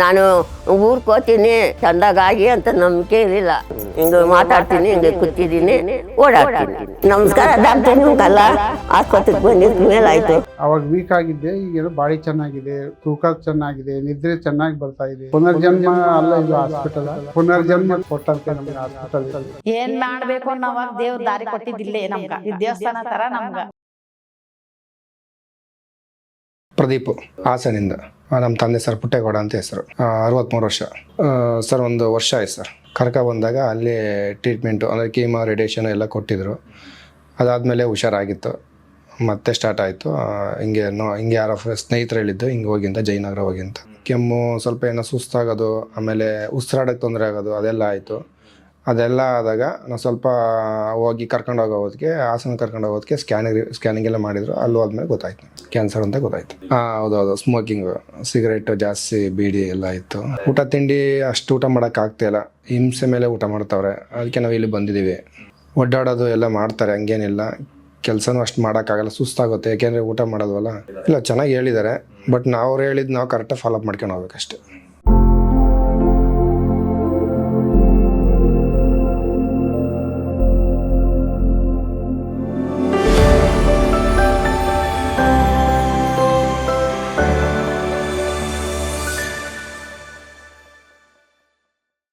ನಾನು ಊರ್ ಹೋಗ್ತೀನಿ ಚಂದಾಗಾಗಿ ಅಂತ ನಂಬಿಕೆ ಇರಲಿಲ್ಲ. ಹಿಂಗೆ ಮಾತಾಡ್ತೀನಿ ಹಿಂಗೆ ಕೂತಿದ್ದೀನಿ ಓಡಾಡ್ತೀನಿ. ನಮಸ್ಕಾರ ಡಾಕ್ಟರ್ ನಿಮ್ಗಲ್ಲ? ಆಸ್ಪತ್ರೆಗೆ ಬಂದಿದ್ದ ಮೇಲೆ ಆಯ್ತು. ಅವಾಗ ವೀಕ್ ಆಗಿದ್ದೆ ಈಗೆಲ್ಲ ಬಾಡಿ ಚೆನ್ನಾಗಿದೆ ತೂಕ ಚೆನ್ನಾಗಿದೆ ನಿದ್ರೆ ಚೆನ್ನಾಗಿ ಬರ್ತಾ ಇದೆ. ಪುನರ್ಜನ್ಮ ಅಲ್ಲ ಇದು ಹಾಸ್ಪಿಟಲ್ ಪುನರ್ಜನ್ಮ ಕೊಟ್ಟಂತೆ ನಮಗೆ ಹಾಸ್ಪಿಟಲ್ ಏನ್ ಮಾಡ್ಬೇಕು ಅನ್ನೋವಾಗ ದೇವ್ರ ದಾರಿ ಕೊಟ್ಟಿದ್ದಿಲ್ಲೇ ನಮ್ಗ. ಈ ದೇವಸ್ಥಾನ ತರ ನಮ್ಗ. ಪ್ರದೀಪ್ ಹಾಸನಿಂದ ನಮ್ಮ ತಂದೆ ಸರ್ ಪುಟ್ಟೇಗೌಡ ಅಂತ ಹೆಸರು. ಅರವತ್ತ್ಮೂರು ವರ್ಷ. ಸರ್, ಒಂದು ವರ್ಷ ಆಯ್ತು ಸರ್. ಕರ್ಕ ಬಂದಾಗ ಅಲ್ಲಿ ಟ್ರೀಟ್ಮೆಂಟು ಅಂದರೆ ಕೀಮಾ ರೇಡಿಯೇಷನ್ ಎಲ್ಲ ಕೊಟ್ಟಿದ್ದರು ಅದಾದಮೇಲೆ ಹುಷಾರಾಗಿತ್ತು. ಮತ್ತೆ ಸ್ಟಾರ್ಟ್ ಆಯಿತು. ಹಿಂಗೆ ನೋ, ಹಿಂಗೆ ಯಾರೋ ಸ್ನೇಹಿತರು ಹೇಳಿದ್ದು, ಹಿಂಗೆ ಹೋಗಿಂತ ಜಯನಗರ ಹೋಗಿ ಅಂತ. ಕೆಮ್ಮು, ಸ್ವಲ್ಪ ಏನೋ ಸುಸ್ತಾಗೋದು, ಆಮೇಲೆ ಉಸಿರಾಡೋಕ್ಕೆ ತೊಂದರೆ ಆಗೋದು, ಅದೆಲ್ಲ ಆಯಿತು. ಅದೆಲ್ಲ ಆದಾಗ ನಾವು ಸ್ವಲ್ಪ ಹೋಗಿ ಕರ್ಕೊಂಡು ಹೋಗೋದಕ್ಕೆ ಹಾಸನ ಕರ್ಕೊಂಡು ಹೋಗೋದಕ್ಕೆ ಸ್ಕ್ಯಾನಿಂಗ್ ಸ್ಕ್ಯಾನಿಂಗ್ ಎಲ್ಲ ಮಾಡಿದ್ರು. ಅಲ್ಲಿ ಹೋದ್ಮೇಲೆ ಗೊತ್ತಾಯ್ತು. ಕ್ಯಾನ್ಸರ್ ಅಂತ ಗೊತ್ತಾಯ್ತು. ಹೌದೌದು. ಸ್ಮೋಕಿಂಗ್ ಸಿಗರೇಟ್ ಜಾಸ್ತಿ ಬೀಡಿ ಎಲ್ಲ ಇತ್ತು. ಊಟ ತಿಂಡಿ ಅಷ್ಟು ಊಟ ಮಾಡಕ್ ಆಗ್ತಿಲ್ಲ ಹಿಂಸೆ ಮೇಲೆ ಊಟ ಮಾಡ್ತಾವ್ರೆ. ಅದಕ್ಕೆ ನಾವು ಇಲ್ಲಿ ಬಂದಿದ್ದೀವಿ ಒಡ್ಡಾಡೋದು ಎಲ್ಲ ಮಾಡ್ತಾರೆ, ಹಂಗೇನಿಲ್ಲ. ಕೆಲಸನೂ ಅಷ್ಟು ಮಾಡೋಕ್ಕಾಗಲ್ಲ ಸುಸ್ತಾಗುತ್ತೆ. ಯಾಕೆಂದರೆ ಊಟ ಮಾಡೋದವಲ್ಲ ಇಲ್ಲ, ಚೆನ್ನಾಗಿ ಹೇಳಿದ್ದಾರೆ. ಬಟ್ ನಾವು ಅವ್ರು ಹೇಳಿದ್ದು ನಾವು ಕರೆಕ್ಟಾಗಿ ಫಾಲೋಅಪ್ ಮಾಡ್ಕೊಂಡು ಹೋಗ್ಬೇಕಷ್ಟೆ.